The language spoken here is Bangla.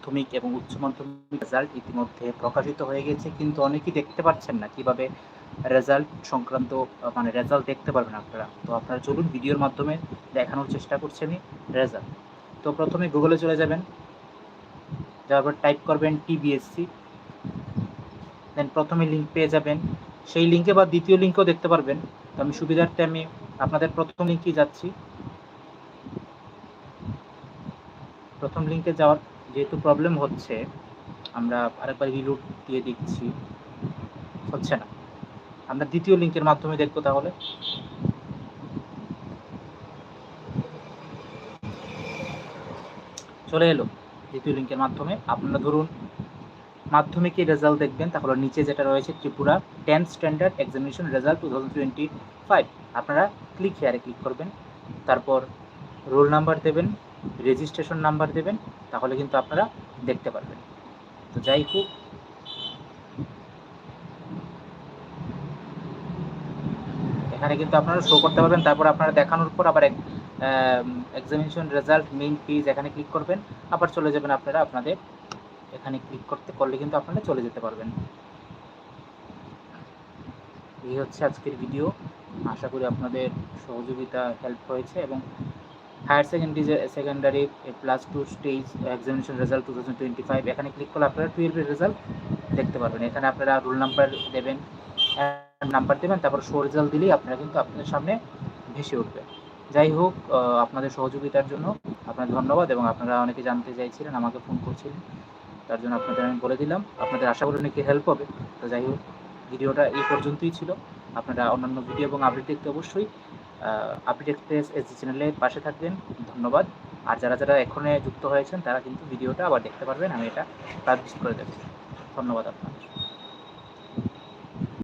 মাধ্যমিক এবং উচ্চ মাধ্যমিক রেজাল্ট ইতিমধ্যে প্রকাশিত হয়ে গেছে, কিন্তু অনেকেই দেখতে পাচ্ছেন না কীভাবে রেজাল্ট সংক্রান্ত মানে রেজাল্ট দেখতে পারবেন আপনারা। তো আপনারা চলুন ভিডিওর মাধ্যমে দেখানোর চেষ্টা করছি আমি রেজাল্ট তো প্রথমে গুগলে চলে যাবেন। যাওয়ার পর টাইপ করবেন টিবিএসসি দেন প্রথমে লিঙ্ক পেয়ে যাবেন। সেই লিঙ্কে বা দ্বিতীয় লিঙ্কও দেখতে পারবেন। তো আমি সুবিধার্থে আমি আপনাদের প্রথম লিঙ্কেই যাচ্ছি। প্রথম লিঙ্কে যাওয়ার যেহেতু প্রবলেম হচ্ছে, আমরা আরেকবার রিলোড দিয়ে দিচ্ছি হচ্ছে না। আমরা দ্বিতীয় লিঙ্কের মাধ্যমে দেখব তাহলে। চলে এলো দ্বিতীয় লিঙ্কের মাধ্যমে। আপনারা ধরুন মাধ্যমিকের রেজাল্ট দেখবেন, তাহলে নিচে যেটা রয়েছে Tripura tenth standard examination result two thousand twenty five আপনারা ক্লিক হেয়ারে ক্লিক করবেন, তারপর রোল নাম্বার দেবেন রেজিস্ট্রেশন নাম্বার দেবেন, তাহলে কিন্তু আপনারা দেখতে পারবেন। তো যাই হোক। এখানে কিন্তু আপনারা শো করতে পারবেন, তারপর আপনারা দেখানোর পর আবার এক্সামিনেশন রেজাল্ট মেইন পেজ এখানে ক্লিক করবেন, আবার চলে যাবেন আপনারা আপনাদের এখানে ক্লিক করতে, করলে কিন্তু আপনারা চলে যেতে পারবেন। এই হচ্ছে আজকের ভিডিও আশা করি আপনাদের সহযোগিতা হেল্প হয়েছে এবং higher secondary secondary plus two stage examination result two thousand twenty five এখানে ক্লিক করলে আপনারা টুয়েলভের রেজাল্ট দেখতে পারবেন। এখানে আপনারা রোল নাম্বার দেবেন নাম্বার দেবেন, তারপর শো রেজাল্ট দিলেই আপনারা কিন্তু আপনাদের সামনে ভেসে উঠবে। যাই হোক আপনাদের সহযোগিতার জন্য আপনাদের ধন্যবাদ, এবং আপনারা অনেকে জানতে চাইছিলেন, আমাকে ফোন করছিলেন। তার জন্য আপনাদের আমি বলে দিলাম। আপনাদের আশা করি অনেকে হেল্প হবে। তো যাই হোক, ভিডিওটা এই পর্যন্তই ছিল। আপনারা অন্যান্য ভিডিও এবং আপডেট দেখতে অবশ্যই আপডেট এক্সপ্রেস এসডি চ্যানেলের পাশে থাকবেন। ধন্যবাদ। আর যারা যারা এখনে যুক্ত হয়েছেন, তারা কিন্তু ভিডিওটা আবার দেখতে পারবেন। আমি এটা পাবলিশ করে দেবো। ধন্যবাদ আপনাদের।